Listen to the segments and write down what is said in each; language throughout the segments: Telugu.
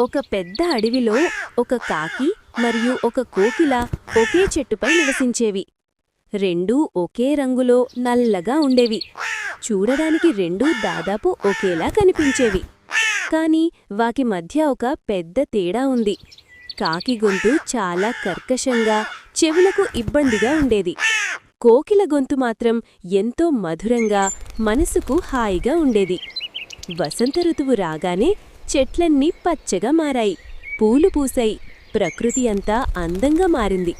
ఒక పెద్ద అడవిలో ఒక కాకి మరియు ఒక కోకిల ఒకే చెట్టుపై నివసించేవి. రెండూ ఒకే రంగులో నల్లగా ఉండేవి. చూడడానికి రెండూ దాదాపు ఒకేలా కనిపించేవి. కాని వాకి మధ్య ఒక పెద్ద తేడా ఉంది. కాకి గొంతు చాలా కర్కశంగా చెవులకు ఇబ్బందిగా ఉండేది. కోకిల గొంతు మాత్రం ఎంతో మధురంగా మనసుకు హాయిగా ఉండేది. వసంత ఋతువు రాగానే చెట్లన్నీ పచ్చగా మారాయి. పూలు పూసాయి ప్రకృతి అంతా అందంగా మారింది.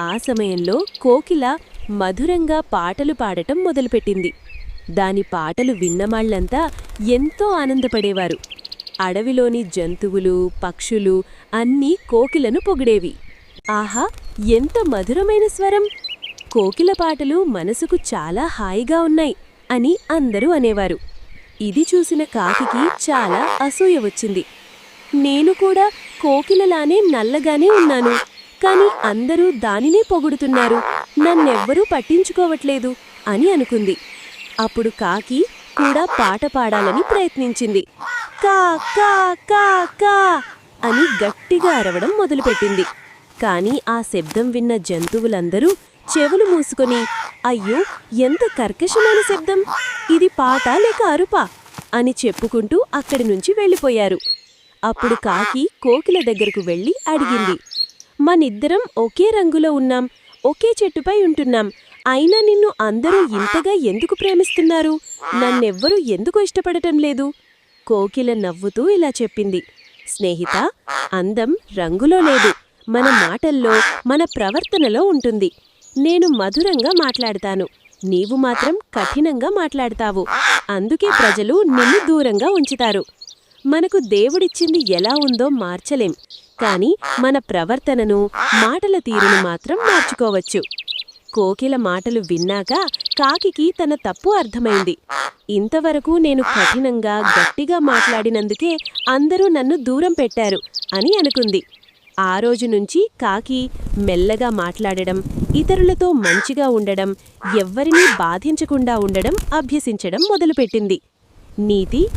ఆ సమయంలో కోకిల మధురంగా పాటలు పాడటం మొదలుపెట్టింది. దాని పాటలు విన్నమాళ్ళంతా ఎంతో ఆనందపడేవారు. అడవిలోని జంతువులు పక్షులు అన్నీ కోకిలను పొగిడేవి. ఆహా! ఎంత మధురమైన స్వరం! కోకిల పాటలు మనసుకు చాలా హాయిగా ఉన్నాయి అని అందరూ అనేవారు. ఇది చూసిన కాకికి చాలా అసూయ వచ్చింది. నేను కూడా కోకిలలానే నల్లగానే ఉన్నాను కాని అందరూ దానినే పొగుడుతున్నారు నన్నెవ్వరూ పట్టించుకోవట్లేదు అని అనుకుంది. అప్పుడు కాకి కూడా పాట పాడాలని ప్రయత్నించింది. కా కా కా కా అని గట్టిగా అరవడం మొదలుపెట్టింది. కాని ఆ శబ్దం విన్న జంతువులందరూ చెవులు మూసుకొని అయ్యో ఎంత కర్కశమైన శబ్దం! ఇది పాట లేక అరుపా! అని చెప్పుకుంటూ అక్కడి నుంచి వెళ్ళిపోయారు. అప్పుడు కాకి కోకిల దగ్గరకు వెళ్ళి అడిగింది మనిద్దరం ఒకే రంగులో ఉన్నాం ఒకే చెట్టుపై ఉంటున్నాం. అయినా నిన్ను అందరూ ఇంతగా ఎందుకు ప్రేమిస్తున్నారు? నన్నెవ్వరూ ఎందుకు ఇష్టపడటం లేదు? కోకిల నవ్వుతూ ఇలా చెప్పింది స్నేహిత అందం రంగులో లేదు. మన మాటల్లో మన ప్రవర్తనలో ఉంటుంది. నేను మధురంగా మాట్లాడతాను. నీవు మాత్రం కఠినంగా మాట్లాడతావు. అందుకే ప్రజలు నిన్ను దూరంగా ఉంచుతారు. మనకు దేవుడిచ్చింది ఎలా ఉందో మార్చలేం. కాని మన ప్రవర్తనను మాటల తీరును మాత్రం మార్చుకోవచ్చు. కోకిల మాటలు విన్నాక కాకికి తన తప్పు అర్థమైంది. ఇంతవరకు నేను కఠినంగా గట్టిగా మాట్లాడినందుకే అందరూ నన్ను దూరం పెట్టారు అని అనుకుంది. ఆ రోజు నుంచి కాకి మెల్లగా మాట్లాడడం ఇతరులతో మంచిగా ఉండడం ఎవ్వరినీ బాధించకుండా ఉండడం అభ్యసించడం మొదలుపెట్టింది. నీతి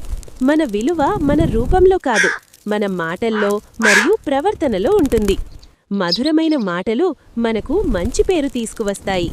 మన విలువ మన రూపంలో కాదు మన మాటల్లో మరియు ప్రవర్తనలో ఉంటుంది. మధురమైన మాటలు మనకు మంచి పేరు తీసుకువస్తాయి.